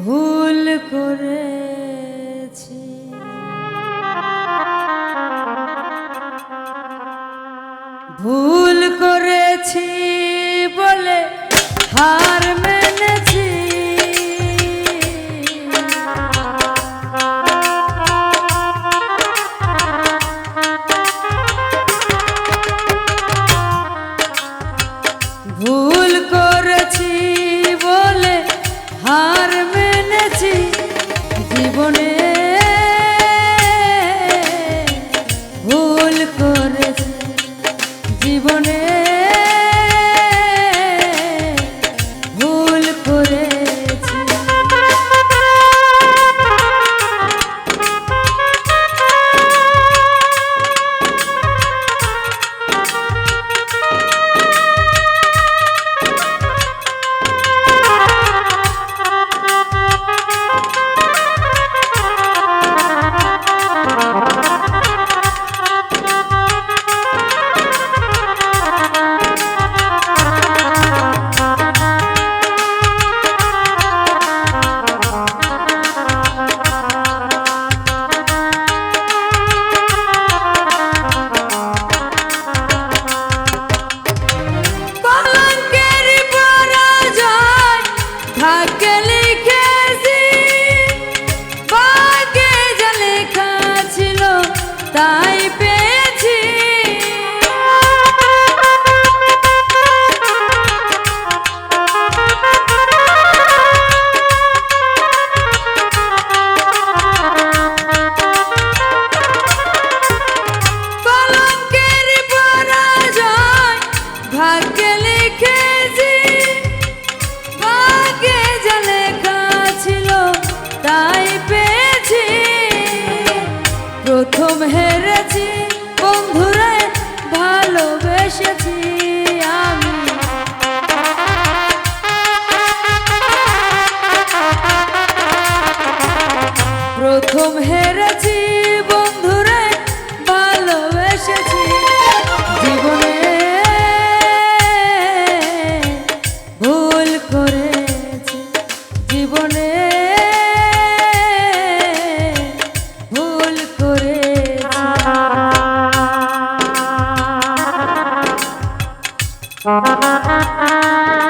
ভুল করেছি। ভুল করেছি বলে হার মেনেছি ভালোবেসেছি Música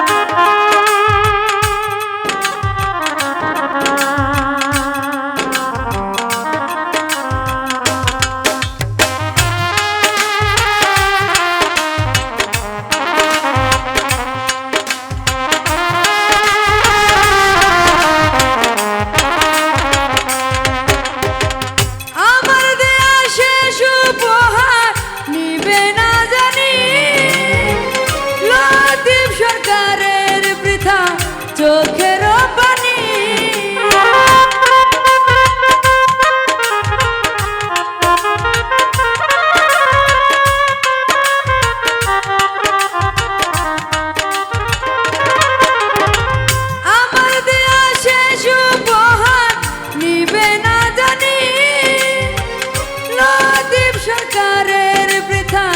সরকারের বৃথা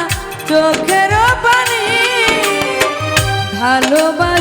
চোখের পানি ভালোবাসা